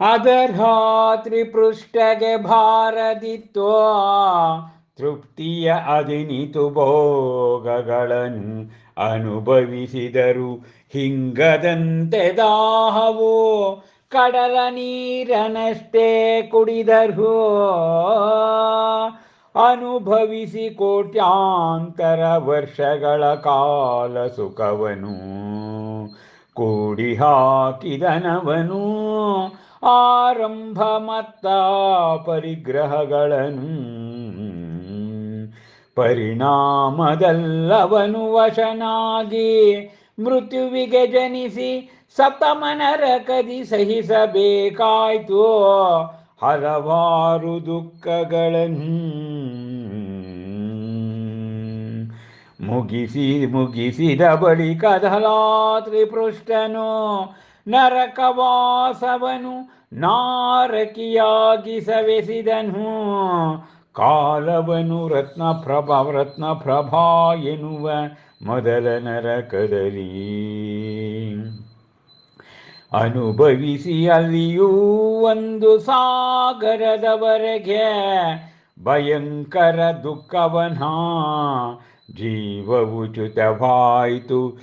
ಅದರ್ಹಾತ್ರಿ ಭಾರದಿತ್ವ ತೃಪ್ತಿಯ ಅದಿನಿತು ಭೋಗಗಳನ್ನು ಅನುಭವಿಸಿದರು. ಹಿಂಗದಂತೆ ದಾಹವು, ಕಡಲ ನೀರನಷ್ಟೇ ಕುಡಿದರು. ಅನುಭವಿಸಿ ಕೋಟ್ಯಾಂತರ ವರ್ಷಗಳ ಕಾಲ ಸುಖವನು ಕೂಡಿ ಹಾಕಿದನವನು ಆರಂಭ ಮತ್ತ ಪರಿಗ್ರಹಗಳನ್ನು ಪರಿಣಾಮದಲ್ಲವನು ವಶನಾಗಿ ಮೃತ್ಯುವಿಗೆ ಜನಿಸಿ ಸತಮನರ ಕದಿ ಸಹಿಸಬೇಕಾಯ್ತು. ಹಲವಾರು ದುಃಖಗಳನ್ನು ಮುಗಿಸಿ ಮುಗಿಸಿದ ಬಳಿಕ ಧಲಾತ್ರಿ ಪೃಷ್ಠನು ನರಕವಾಸವನು ನಾರಕಿಯಾಗಿ ಸವೆಸಿದನು ಕಾಲವನು ರತ್ನ ಪ್ರಭಾ ಎನ್ನುವ ಮೊದಲ ನರಕದಲ್ಲಿ ಅನುಭವಿಸಿ ಅಲ್ಲಿಯೂ ಒಂದು ಸಾಗರದವರೆಗೆ ಭಯಂಕರ ದುಃಖವನ ಜೀವವು ಚ್ಯುತವಾಯಿತು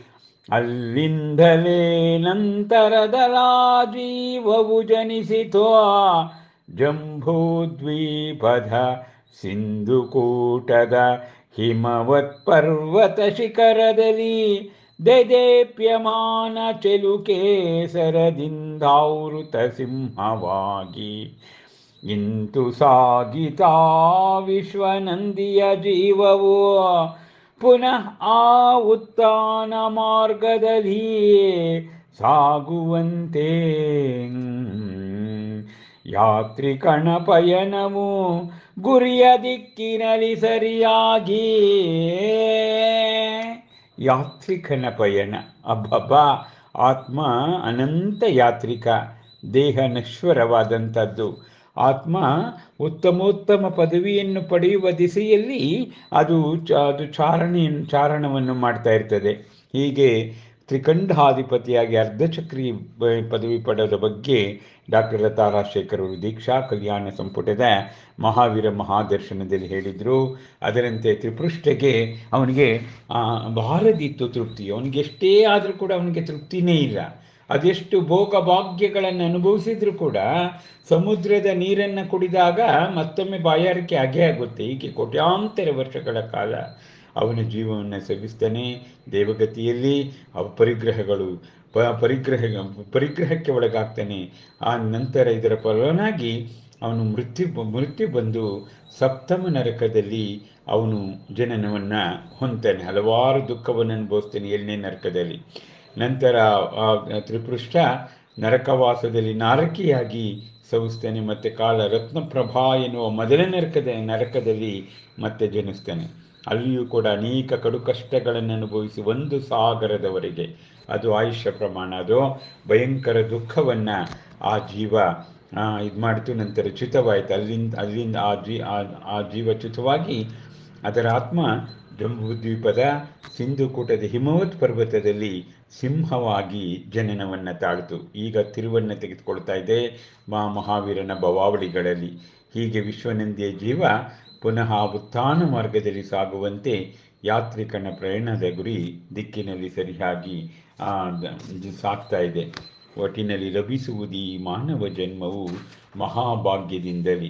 ಅಲ್ಲಿಂದಲೇ ನಂತರದ ರಾಜೀವವು ಜನಿಸಿತು ಜಂಬೂದ್ವೀಪದ ಸಿಂಧುಕೂಟದ ಹಿಮವತ್ ಪರ್ವತ ಶಿಖರದಲ್ಲಿ ದೆದೇಪ್ಯಮಾನ ಚೆಲುಕೇಸರದಿಂದಾವೃತ ಸಿಂಹವಾಗಿ ಇಂತು ಸಾಗಿತಾ ವಿಶ್ವನಂದಿಯ ಜೀವವು. ಪುನಃ ಆ ಉತ್ತಾನ ಮಾರ್ಗದಲ್ಲಿ ಸಾಗುವಂತೆ. ಯಾತ್ರಿಕಣ ಪಯಣವು ಗುರಿಯ ದಿಕ್ಕಿನಲ್ಲಿ ಸರಿಯಾಗಿ. ಯಾತ್ರಿಕನ ಪಯಣ ಅಬ್ಬಬ್ಬ, ಆತ್ಮ ಅನಂತ ಯಾತ್ರಿಕ, ದೇಹ ನಶ್ವರವಾದಂಥದ್ದು. ಆತ್ಮ ಉತ್ತಮೋತ್ತಮ ಪದವಿಯನ್ನು ಪಡೆಯುವ ದಿಸೆಯಲ್ಲಿ ಅದು ಅದು ಚಾರಣೆಯನ್ನು ಚಾರಣವನ್ನು ಮಾಡ್ತಾ ಇರ್ತದೆ. ಹೀಗೆ ತ್ರಿಕಂಠಾಧಿಪತಿಯಾಗಿ ಅರ್ಧಚಕ್ರಿ ಪದವಿ ಪಡೆದ ಬಗ್ಗೆ ಡಾಕ್ಟರ್ ಲತಾ ಅವರು ದೀಕ್ಷಾ, ಕಲ್ಯಾಣ ಸಂಪುಟದ ಮಹಾವೀರ ಮಹಾದರ್ಶನದಲ್ಲಿ ಹೇಳಿದರು. ಅದರಂತೆ ತ್ರಿಪೃಷ್ಠೆಗೆ ಅವನಿಗೆ ಬಾರದಿತ್ತು ತೃಪ್ತಿ. ಅವನಿಗೆ ಎಷ್ಟೇ ಆದರೂ ಕೂಡ ಅವನಿಗೆ ತೃಪ್ತಿನೇ ಇಲ್ಲ. ಅದೆಷ್ಟು ಭೋಗ ಭಾಗ್ಯಗಳನ್ನು ಅನುಭವಿಸಿದ್ರು ಕೂಡ ಸಮುದ್ರದ ನೀರನ್ನು ಕುಡಿದಾಗ ಮತ್ತೊಮ್ಮೆ ಬಾಯಾರಿಕೆ ಆಗೇ ಆಗುತ್ತೆ. ಹೀಗೆ ಕೋಟ್ಯಾಂತರ ವರ್ಷಗಳ ಕಾಲ ಅವನ ಜೀವವನ್ನು ಸವಿಸ್ತಾನೆ ದೇವಗತಿಯಲ್ಲಿ ಅವ ಪರಿಗ್ರಹಗಳು ಪ ಪರಿಗ್ರಹ ಪರಿಗ್ರಹಕ್ಕೆ ಒಳಗಾಗ್ತಾನೆ. ಆ ನಂತರ ಇದರ ಫಲನಾಗಿ ಅವನು ಮೃತ್ಯು ಮೃತ್ಯು ಬಂದು ಸಪ್ತಮ ನರಕದಲ್ಲಿ ಅವನು ಜನನವನ್ನು ಹೊಂದ್ತಾನೆ. ಹಲವಾರು ದುಃಖವನ್ನು ಅನುಭವಿಸ್ತಾನೆ ಏಳನೇ ನರಕದಲ್ಲಿ. ನಂತರ ತ್ರಿಪೃಷ್ಠ ನರಕವಾಸದಲ್ಲಿ ನಾರಕಿಯಾಗಿ ಸವಿಸ್ತಾನೆ ಮತ್ತು ಕಾಲ ರತ್ನಪ್ರಭಾ ಎನ್ನುವ ಮೊದಲ ನರಕದ, ನರಕದಲ್ಲಿ ಮತ್ತೆ ಜನಿಸ್ತಾನೆ. ಅಲ್ಲಿಯೂ ಕೂಡ ಅನೇಕ ಕಡು ಕಷ್ಟಗಳನ್ನು ಅನುಭವಿಸಿ ಒಂದು ಸಾಗರದವರೆಗೆ. ಅದು ಆಯುಷ್ಯ ಪ್ರಮಾಣ, ಅದು ಭಯಂಕರ ದುಃಖವನ್ನು ಆ ಜೀವ ಇದು ಮಾಡಿತು, ನಂತರ ಚ್ಯುತವಾಯಿತು. ಅಲ್ಲಿಂದ ಅಲ್ಲಿಂದ ಆ ಜೀ ಆ ಜೀವ ಚ್ಯುತವಾಗಿ ಅದರ ಆತ್ಮ ಜಂಬೂದ್ವೀಪದ ಸಿಂಧುಕೂಟದ ಹಿಮವತ್ ಪರ್ವತದಲ್ಲಿ ಸಿಂಹವಾಗಿ ಜನನವನ್ನು ತಾಳಿತು. ಈಗ ತಿರುವನ್ನು ತೆಗೆದುಕೊಳ್ತಾ ಇದೆ ಮಾ ಮಹಾವೀರನ ಭವಾವಳಿಗಳಲ್ಲಿ. ಹೀಗೆ ವಿಶ್ವನಂದಿಯ ಜೀವ ಪುನಃ ಉತ್ಥಾನ ಮಾರ್ಗದಲ್ಲಿ ಸಾಗುವಂತೆ ಯಾತ್ರಿಕನ ಪ್ರಯಾಣದ ಗುರಿ ದಿಕ್ಕಿನಲ್ಲಿ ಸರಿಯಾಗಿ ಸಾಗ್ತಾ ಇದೆ. ಒಟ್ಟಿನಲ್ಲಿ ಲಭಿಸುವುದು ಈ ಮಾನವ ಜನ್ಮವು ಮಹಾಭಾಗ್ಯದಿಂದಲೇ.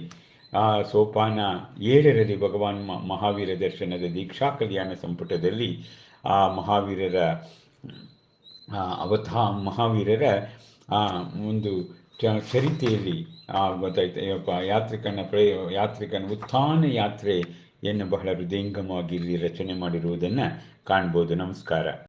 ಆ ಸೋಪಾನ ಏಳರಲ್ಲಿ ಭಗವಾನ್ ಮಹಾವೀರ ದರ್ಶನದ ದೀಕ್ಷಾ ಕಲ್ಯಾಣ ಸಂಪುಟದಲ್ಲಿ ಆ ಮಹಾವೀರರ ಅವತಾ ಮಹಾವೀರರ ಒಂದು ಚರಿತೆಯಲ್ಲಿ ಗೊತ್ತಾಯ್ತು ಯಾತ್ರಿಕನ ಪ್ರ, ಯಾತ್ರಿಕನ ಉತ್ಥಾನ ಯಾತ್ರೆಯನ್ನು ಬಹಳ ಹೃದಯಂಗಮವಾಗಿ ಇಲ್ಲಿ ರಚನೆ ಮಾಡಿರುವುದನ್ನು ಕಾಣ್ಬೋದು. ನಮಸ್ಕಾರ.